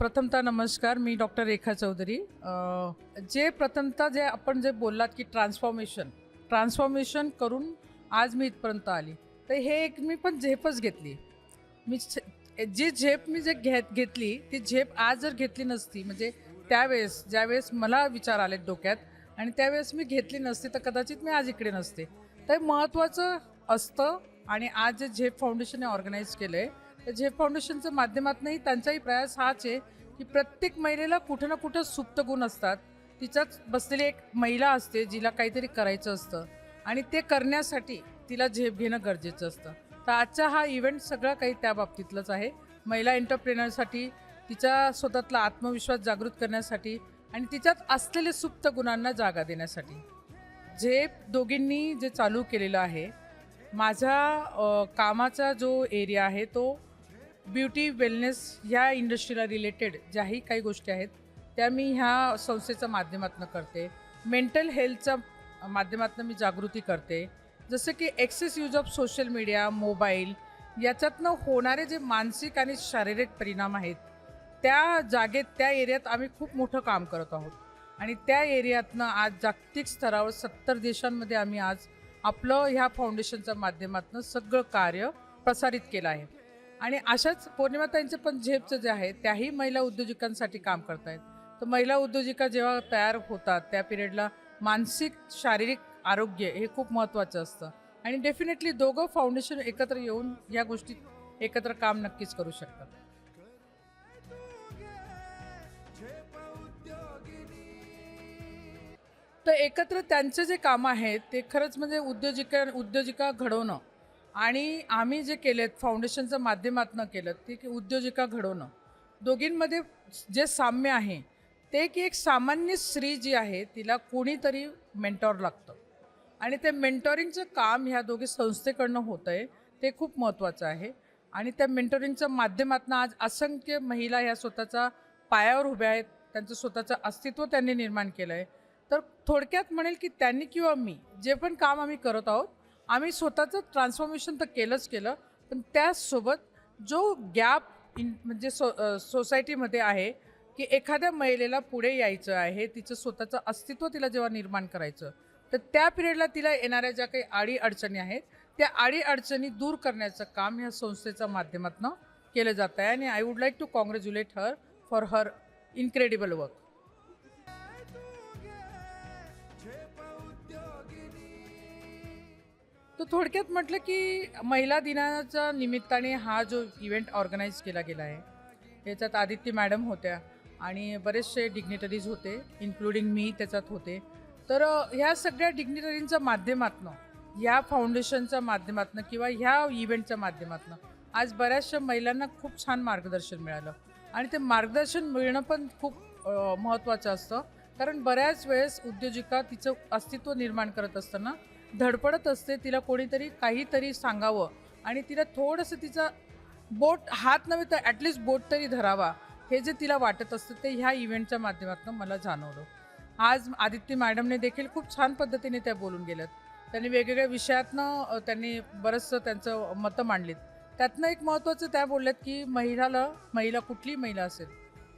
प्रथमतः नमस्कार मी डॉक्टर रेखा चौधरी. जे प्रथमतः जे आपण जे बोललात की ट्रान्सफॉर्मेशन ट्रान्सफॉर्मेशन करून आज मी इथपर्यंत आली. तर हे एक मी पण झेपच घेतली. मी जी झेप मी जे घेत घेतली ती झेप आज जर घेतली नसती म्हणजे त्यावेळेस ज्यावेळेस मला विचार आले डोक्यात आणि त्यावेळेस मी घेतली नसती तर कदाचित मी आज इकडे नसते. तर महत्त्वाचं असतं आणि आज जे झेप फाउंडेशनने ऑर्गनाईज केलं आहे झेप फाउंडेशनच्या माध्यमातूनही त्यांचाही प्रयास हाच आहे की प्रत्येक महिलेला कुठं ना कुठं सुप्त गुण असतात. तिच्यात बसलेली एक महिला असते जिला काहीतरी करायचं असतं आणि ते करण्यासाठी तिला झेप घेणं गरजेचं असतं. तर आजचा हा इव्हेंट सगळं काही त्या बाबतीतलंच आहे. महिला एंटरप्रेनरसाठी तिच्या स्वतःतला आत्मविश्वास जागृत करण्यासाठी आणि तिच्यात असलेले सुप्त गुणांना जागा देण्यासाठी. झेप दोघींनी जे चालू केलेलं आहे माझा कामाचा जो एरिया आहे तो ब्युटी वेलनेस ह्या इंडस्ट्रीला रिलेटेड ज्याही काही गोष्टी आहेत त्या मी ह्या संस्थेच्या माध्यमातून करते. मेंटल हेल्थच्या माध्यमातून मी जागृती करते. जसं की excess use of social media mobile याच्यातनं होणारे जे मानसिक आणि शारीरिक परिणाम आहेत त्या जागेत त्या एरियात आम्ही खूप मोठं काम करत आहोत. आणि त्या एरियातनं आज जागतिक स्तरावर सत्तर देशांमध्ये आम्ही आज आपलं ह्या फाउंडेशनच्या माध्यमातून सगळं कार्य प्रसारित केलं आहे. आणि अशाच पौर्णिमाताईंचं पण झेपचं जे आहे त्याही महिला उद्योजकांसाठी काम करतायत. तर महिला उद्योजिका जेव्हा तयार होतात त्या पिरियडला मानसिक शारीरिक आरोग्य हे खूप महत्त्वाचं असतं. आणि डेफिनेटली दोघं फाउंडेशन एकत्र येऊन या गोष्टीत एकत्र काम नक्कीच करू शकतात. तर एकत्र त्यांचं जे काम आहे ते खरंच म्हणजे उद्योजिका उद्योजिका घडवणं आणि आम्ही जे केलेत फाउंडेशनच्या माध्यमातून केलं ते की उद्योजिका घडवणं. दोघींमध्ये जे साम्य आहे ते की एक सामान्य स्त्री जी आहे तिला कोणीतरी मेंटॉर लागतं. आणि ते मेंटॉरिंगचं काम ह्या दोघी संस्थेकडनं होतं आहे ते खूप महत्त्वाचं आहे. आणि त्या मेंटॉरिंगच्या माध्यमातून आज असंख्य महिला ह्या स्वतःच्या पायावर उभ्या आहेत त्यांचं स्वतःचं अस्तित्व त्यांनी निर्माण केलं आहे तर थोडक्यात म्हणेल की त्यांनी किंवा मी जे पण काम आम्ही करत आहोत आम्ही स्वतःचं ट्रान्सफॉर्मेशन तर केलंच केलं पण त्याचसोबत जो गॅप इन म्हणजे सो सोसायटीमध्ये आहे की एखाद्या महिलेला पुढे यायचं आहे तिचं स्वतःचं अस्तित्व तिला जेव्हा निर्माण करायचं तर त्या पिरियडला तिला येणाऱ्या ज्या काही आडी अडचणी आहेत त्या आडी अडचणी दूर करण्याचं काम ह्या संस्थेच्या माध्यमातून केलं जात आहे आणि I would like to congratulate her for her incredible work तर थोडक्यात म्हटलं की महिला दिनाच्या निमित्ताने हा जो इव्हेंट ऑर्गनाईज केला गेला आहे त्याच्यात आदित्य मॅडम होत्या आणि बरेचसे डिग्निटरीज होते इन्क्लुडिंग मी त्याच्यात होते. तर ह्या सगळ्या डिग्निटरींच्या माध्यमातनं या फाउंडेशनच्या माध्यमातनं किंवा ह्या इव्हेंटच्या माध्यमातनं आज बऱ्याचशा महिलांना खूप छान मार्गदर्शन मिळालं. आणि ते मार्गदर्शन मिळणं पण खूप महत्त्वाचं असतं. कारण बऱ्याच वेळेस उद्योजिका तिचं अस्तित्व निर्माण करत असताना धडपडत असते तिला कोणीतरी काहीतरी सांगावं आणि तिला थोडंसं तिचा बोट हात नव्हे तर ॲटलिस्ट बोट तरी धरावा हे जे तिला वाटत असतं ते ह्या इव्हेंटच्या माध्यमातून मला जाणवलं. आज आदित्य मॅडमने देखील खूप छान पद्धतीने त्या बोलून गेल्यात. त्यांनी वेगवेगळ्या विषयातनं त्यांनी बरंचसं त्यांचं मतं मांडलीत. त्यातनं एक महत्त्वाचं त्या बोलल्यात की महिलाला महिला कुठलीही महिला असेल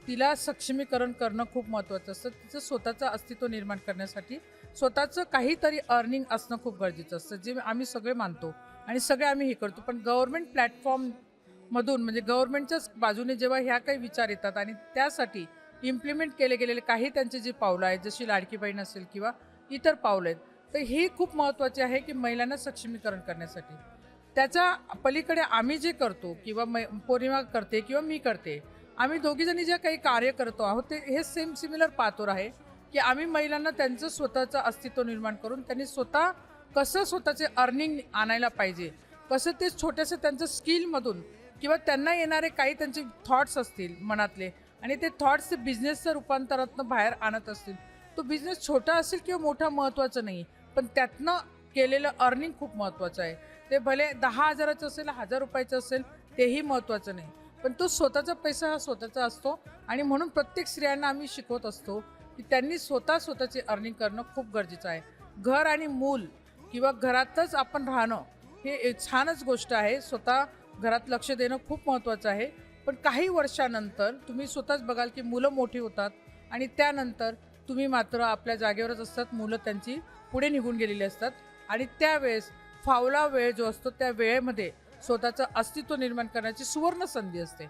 तिला सक्षमीकरण करणं खूप महत्त्वाचं असतं. तिचं स्वतःचं अस्तित्व निर्माण करण्यासाठी स्वतःचं काहीतरी अर्निंग असणं खूप गरजेचं असतं. जे आम्ही सगळे मानतो आणि सगळे आम्ही हे करतो. पण गव्हर्मेंट प्लॅटफॉर्ममधून म्हणजे गव्हर्मेंटच्याच बाजूने जेव्हा ह्या काही विचार येतात आणि त्यासाठी इम्प्लिमेंट केले गेलेले काही त्यांचे जे पावलं आहेत जशी लाडकी बहीण असेल किंवा इतर पावलं आहेत तर ही खूप महत्त्वाची आहे की महिलांना सक्षमीकरण करण्यासाठी. त्याच्या पलीकडे आम्ही जे करतो किंवा मै पौर्णिमा करते किंवा मी करते आम्ही दोघीजणी जे काही कार्य करतो आहोत ते हे सेम सिमिलर पातोर आहे की आम्ही महिलांना त्यांचं स्वतःचं अस्तित्व निर्माण करून त्यांनी स्वतः कसं स्वतःचे अर्निंग आणायला पाहिजे कसं ते छोट्याशा त्यांचं स्किलमधून किंवा त्यांना येणारे काही त्यांचे थॉट्स असतील मनातले आणि ते थॉट्स ते बिझनेसच्या रूपांतरातनं बाहेर आणत असतील. तो बिझनेस छोटा असेल किंवा मोठा महत्त्वाचं नाही पण त्यातनं केलेलं अर्निंग खूप महत्त्वाचं आहे. ते भले दहा हजाराचं असेल हजार रुपयाचं असेल तेही महत्त्वाचं नाही. पण तो स्वतःचा पैसा हा स्वतःचा असतो आणि म्हणून प्रत्येक स्त्रियांना आम्ही शिकवत असतो की त्यांनी स्वतः स्वतःचे अर्निंग करणं खूप गरजेचं आहे. घर आणि मूल किंवा घरातच आपण राहणं हे छानच गोष्ट आहे. स्वतः घरात लक्ष देणं खूप महत्त्वाचं आहे. पण काही वर्षानंतर तुम्ही स्वतःच बघाल की मुलं मोठी होतात आणि त्यानंतर तुम्ही मात्र आपल्या जागेवरच असतात. मुलं त्यांची पुढे निघून गेलेली असतात आणि त्यावेळेस फावला वेळ जो असतो त्या वेळेमध्ये स्वतःचं अस्तित्व निर्माण करण्याची सुवर्ण संधी असते.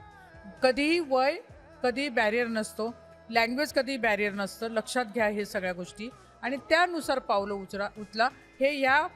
कधीही वय कधी बॅरियर नसतो. लँग्वेज कधी बॅरियर नसतं. लक्षात घ्या हे सगळ्या गोष्टी. आणि त्यानुसार पावलं उचला उचला. हे या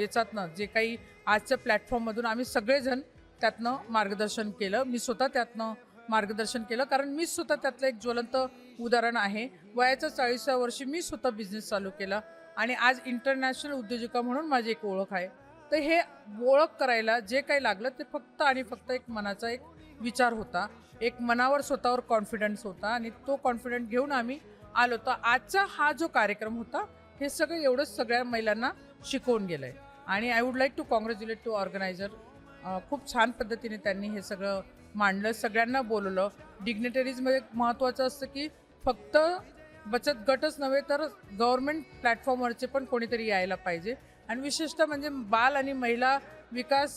याच्यातनं जे काही आजच्या प्लॅटफॉर्ममधून आम्ही सगळेजण त्यातनं मार्गदर्शन केलं. मी स्वतः त्यातनं मार्गदर्शन केलं. कारण मी स्वतः त्यातलं एक ज्वलंत उदाहरण आहे. वयाच्या चाळीसव्या वर्षी मी स्वतः बिझनेस चालू केला. आणि आज इंटरनॅशनल उद्योजिका म्हणून माझी एक ओळख आहे. तर हे ओळख करायला जे काही लागलं ते फक्त आणि फक्त एक मनाचा एक विचार होता. एक मनावर स्वतःवर कॉन्फिडन्स होता आणि तो कॉन्फिडंट घेऊन आम्ही आलो. तर आजचा हा जो कार्यक्रम होता हे सगळं एवढंच सगळ्या महिलांना शिकवून गेलं आहे आणि I would like to congratulate to organiser खूप छान पद्धतीने त्यांनी हे सगळं मांडलं. सगळ्यांना बोलवलं. डिग्नेटरीजमध्ये महत्त्वाचं असतं की फक्त बचत गटच नव्हे तर गव्हर्मेंट प्लॅटफॉर्मवरचे पण कोणीतरी यायला पाहिजे. आणि विशेषतः म्हणजे बाल आणि महिला विकास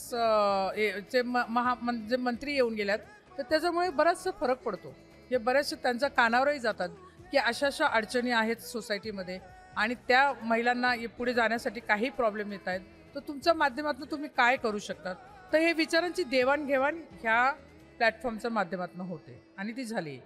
चे म महा म्हणजे जे मंत्री येऊन गेल्यात तर त्याच्यामुळे बराचसा फरक पडतो. हे बऱ्याचशा त्यांच्या कानावरही जातात की अशा अशा अडचणी आहेत सोसायटीमध्ये आणि त्या महिलांना पुढे जाण्यासाठी काही प्रॉब्लेम येत आहेत. तर तुमच्या माध्यमातून तुम्ही काय करू शकतात? तर हे विचारांची देवाणघेवाण ह्या प्लॅटफॉर्मच्या माध्यमातून होते आणि ती झाली